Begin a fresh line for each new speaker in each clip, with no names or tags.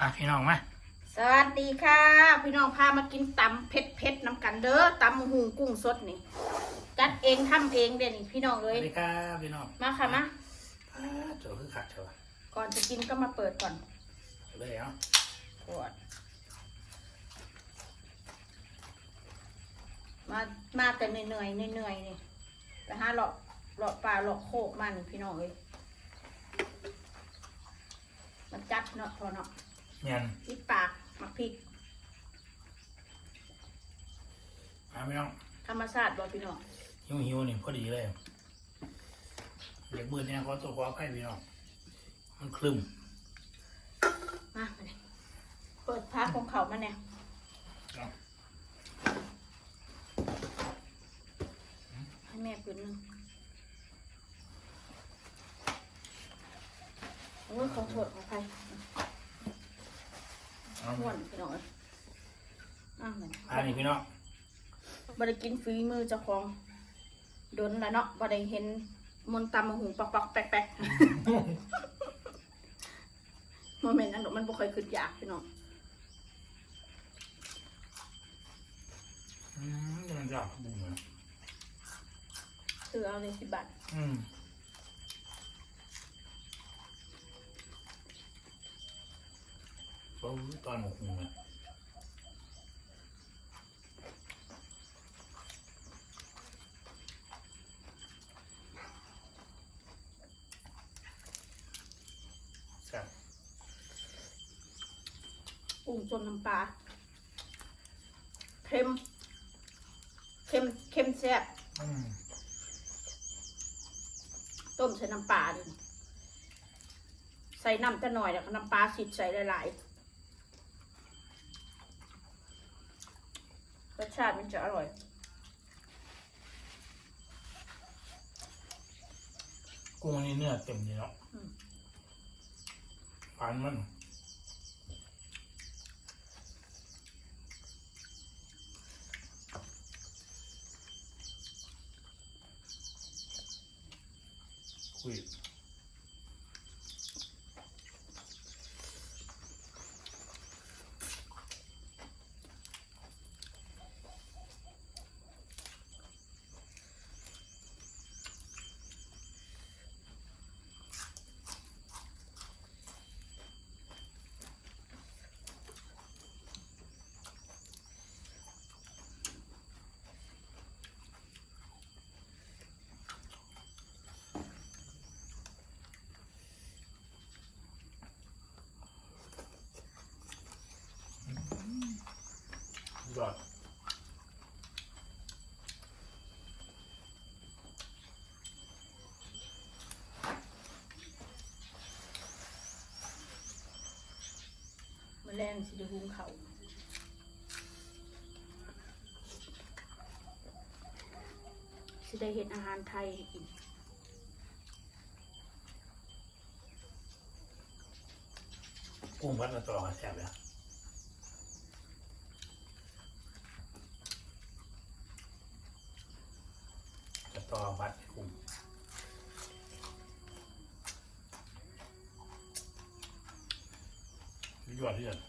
อะพี่น้องมา
สวัสดีค่ะ พี่น้องพามากินตำเผ็ดเผ็ดๆน้ำกันเด้อตำหูกุ้งสดนี่จัดเองทำเองเด่นพี่น้อง
ส
เล
วั
ย
สดีครับพี่น้อง
มาค่ะมา
อ่าเจอคือขัดเถอะ
ก่อนจะกินก็มาเปิดก่อน
เลยเนาะ
กดมามาแต่เหนื่อยๆเหนื่อยๆนี่ไปหาเลาะเลาะปลาเลาะโคกมันพี่น้องเลยมันจัดเนาะพอเนาะ
เมี ยน
พริกปากมักพริก
มาพี่น้อง
ธรรมชาติบ่พี่น้อง
หิวหิวๆนี่พอดีเลยเด็กบืนเนี่ยขอตัวขอให้พี่น้องมันคลึม
มาเลยเปิดพักของเขามาเนี่ย
เนาะ
ให้แม่ปืนหนึงโอ้ยขอโทษขออภัย
เอา
ม่วนพี่น้องเอ้ยอ้าวเหมือน
อันนี้พี่น้อง
บ่ได้กินฝีมือเจ้าของโดนแล้วเนาะบ่ได้เห็นมนต์ตำมะหุงปอกปอกๆแปลกๆโมเมนต์นั้นดอกมันบ่ค่อยขึ้นยากพี่น้อง
อืมมันจะบุ้งเลย
ซื้อเอาเลยสิบบาท
อืม โอ้ยตอนหมกหุงเลยแซ่บ
กุ้งจนน้ำปลาเค็มเค็มเค็มแซ่บ
อืม
ต้มใส่น้ำปลาดิใส่น้ำจะหน่อยแล้วก็น้ำปลาสิใส่หลายๆรส ชาติมันจะอร่อย
กุ้งอันนี้เนื้อเต็มดีเนาะ
อืม
ปานมัน คุย
แรงสิเดี๋ยวหุงเขาสิได้เห็นอาหารไทยให้กิน
กุ้งพัดมาต่อกันแซ่บเลยจะต่อพัดกุ้งยอดที่สุด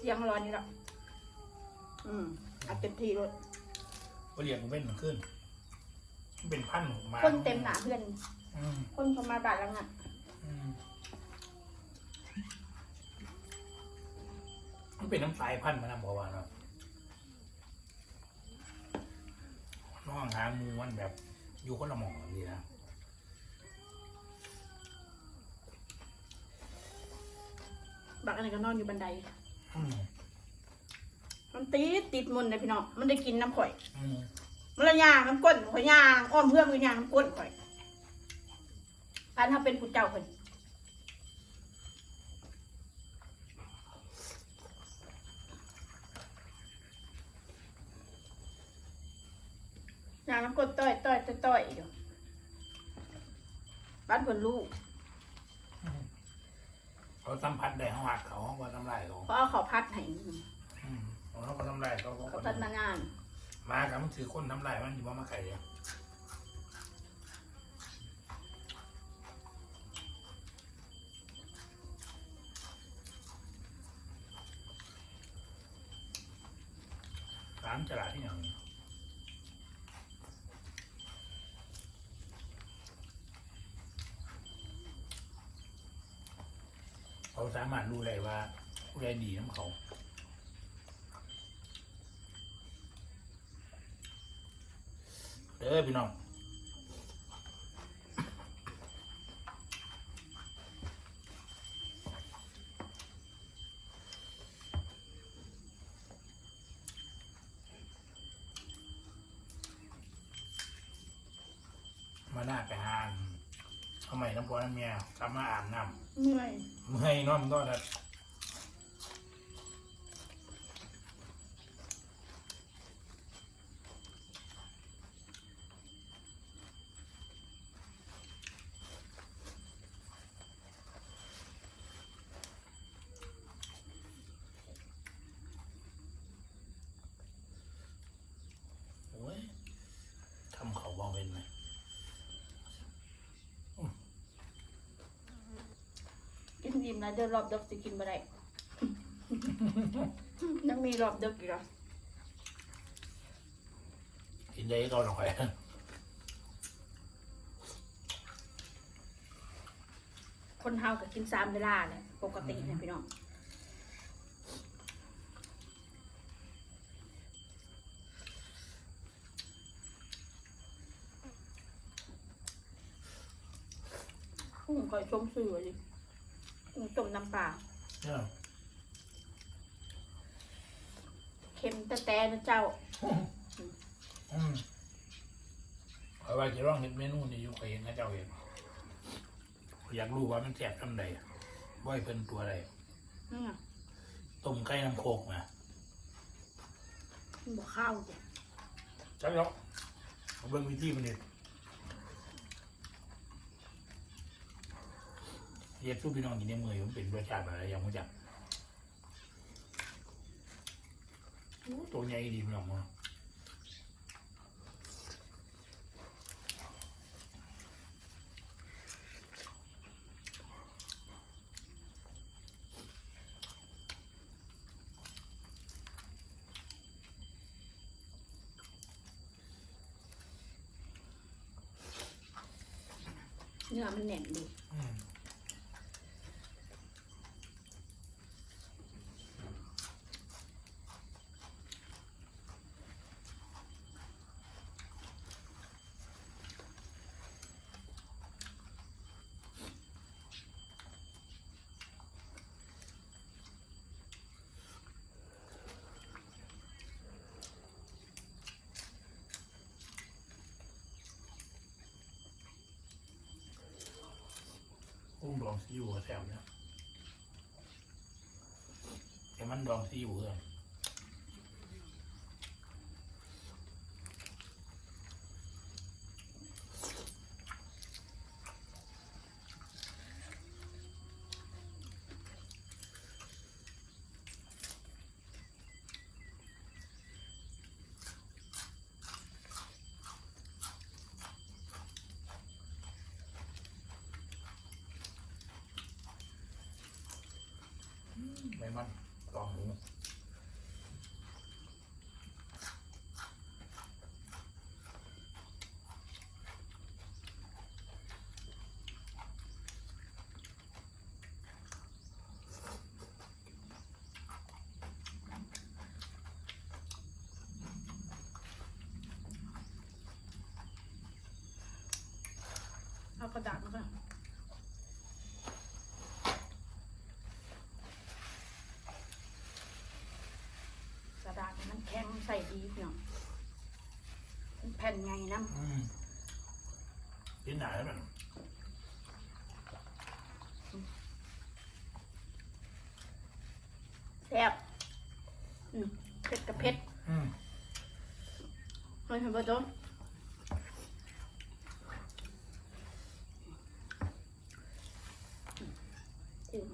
เสียงร้อนนี่หรอกอืมอัดเต็มที่เลย
ก็เรียกมันเป็นมันขึ้นมันเป็นพันธุ์ของมา
คนเต็มหนาเพื่อน
อืม
คนเขามาบาดแล้วอะ
อืมมันเป็นน้ำสายพันธุ์มานำบอกว่าเนาะน้องหาหมูมันแบบ อยู่คนละหมองดีนะ
บักอันนี้ก็นอนอยู่บันได
อื ม
มันติดติดมุนนะพี่น้องมันได้กินน้ำข่อย
อืม
มันละยางน้ำก้นข่อยยางอ้อมเพื่อนมือยางน้ำก้นข่อยการถ้าเป็นผู้เจ้าเพิ่นยางน้ำก้นต้อยต้อยต้อยต้อยอยู่บ้านเพิ่นลูก
เขาสัมผัสได้ห้องหักเขา ห้องว่าน้ำลายเขา
เพราะเอาเขาพัดให้
อืมโอ้ของเขาก็ทำลายเขาก็
เขาตัดมานาน
มากับมันถือคนทำลายมันอยู่ว่ามาไข่เนี่ยร้านตลาดที่อย่างนี้เขา สามารถรู้ได้ว่าผู้ใดดีน้ำเขาเด้อพี่น้องมาหน้าไปหา ทำไมน้ำพอน้ำเมียกลับมาอาบน้
เมื่อยำ
เมื่อยนอนก็ทัดโอ้ยทำเขาบอกเป็นไหม
กิน อิ่มนะเดินรอบเดึกจะกินบ่ได้ยังมีรอบเดึกอีกเหรอ
กินได้ก็ลงไป
คนเฮาก็กินสามเวลาเนี่ยปกติเนี่ยพี่น้องกุ้งคอยชมสื่อเลยกุ้ง ต้มน้ำปลา
เนี่ย
เค็มแต่แต่นะเจ้า
อืมเอาไว้จะร้องเห็นเมนูนี่อยู่เคยเห็นนะเจ้าเห็นอยากรู้ว่ามันแสบทำใดบ่อยเป็นตัวใด
นี่ไง
ต้มไก่น้ำโคกนะ
มันบอกข้าวจ้ะ
จังเนาะเอาเบิ่งวิธีมันนี่ เรียกสู้พี่น้องกินในมือมันเป็นรสชาติอะไรอย่างมันจักโอ้ตัวใหญ่ดีพี่น้องมา
เนื้อมันแน่นดี
องดองซีอิ๊วก็แซ่บนะแต่มันดองซีอิ๊วเพื่อ ไม่มันดองหมู
เอากระดาษมาก่อนกระดาษ มันแข็งใส่ดีพี่น้องมันแผ่นไงน้ำ
อืมกินหนาแล้วมัน
แซ่บอืมเผ็ดกับเผ็ด
อืม
ไม่เห็นป่ะจ๊ะอืม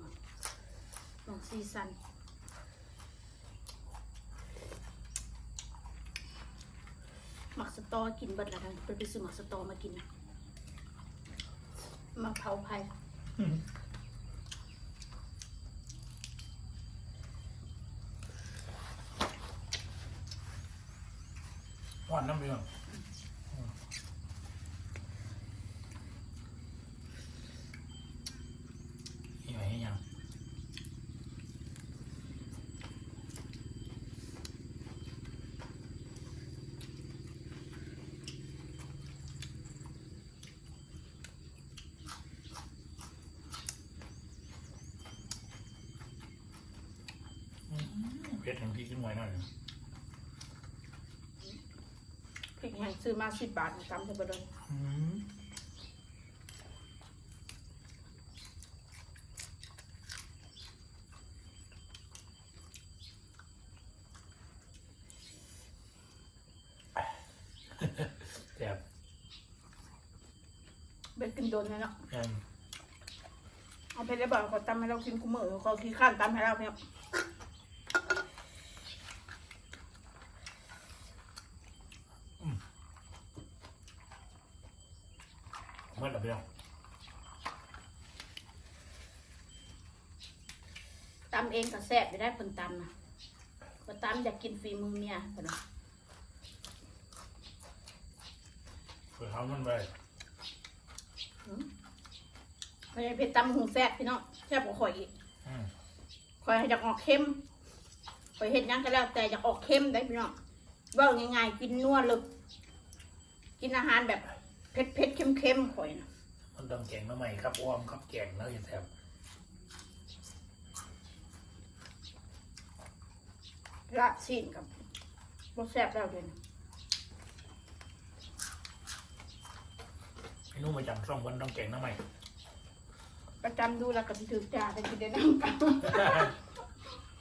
ลองซีซัน หมักสต อกินเบิดละกันไปไปซื้อหมักสตอมากินนะมาเผาไผ่
หวานน้ำเปรี้ยวนี่ไว้ให้ยัง อืมเผ็ดถึงพริกขึ้น ไว้หน่อย
พริกแห้งซื้อมาสิบบาทจำได้บ่เลย
อืมแซ่บ
เบ็ดกินโดนเลยเนาะ
แม่น
เอาไปได้บอกเขาตำให้เรากินกูมือเขาขี้ข้านตำให้เราเนี่ย
เมื่อไหร่พี่น้อง
ตำเองก็แซ่บไปได้คนตำนะคนตำอยากกินฝีมือเมียเพิ่นน่ะ
เพื่อเขามันไป
ไม่ใช่เผ็ดตำหูแซ่บพี่น้องแซ่บกว่าข่อยอีก
อืม
ข่อยอยากออกเค็มข่อยเห็นยังก็แล้ว แต่อยากออกเค็มได้พี่น้องเว่าง่ายๆกินนัวลึก กินอาหารแบบ เผ็ดเผ็ดๆเค็มเค็มๆข่อยนะ
มันต้องแกงมาใหม่ครับอ้อมครับแกงแล้วจะแซ่บ
ละซีนกับรสแซ่บแล้วเดี๋ยวนี้
ไอ้นุ่มมาจำช่องวันต้องแกงน้ำใหม่
ประจำดูแล้วก็สิถือจ่าไปกินได้น้ำกัน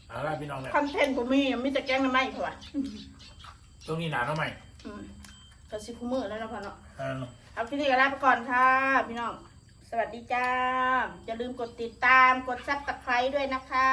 เอาละพี่น้องเนี่ย
คอนเทนต์ผมมีมีแต่แกงน้ำไหม้เท่าไหร่
ตรงนี้หนาน้ำใหม่
อืมก็สิคู่มือแล้วนะพ่อเนาะ
เออ
เอาพี่นี่ก็ลาไปก่อนค่ะ พี่น้อง สวัสดีจ้าอย่าลืมกดติดตามกดซับสไครต์ด้วยนะคะ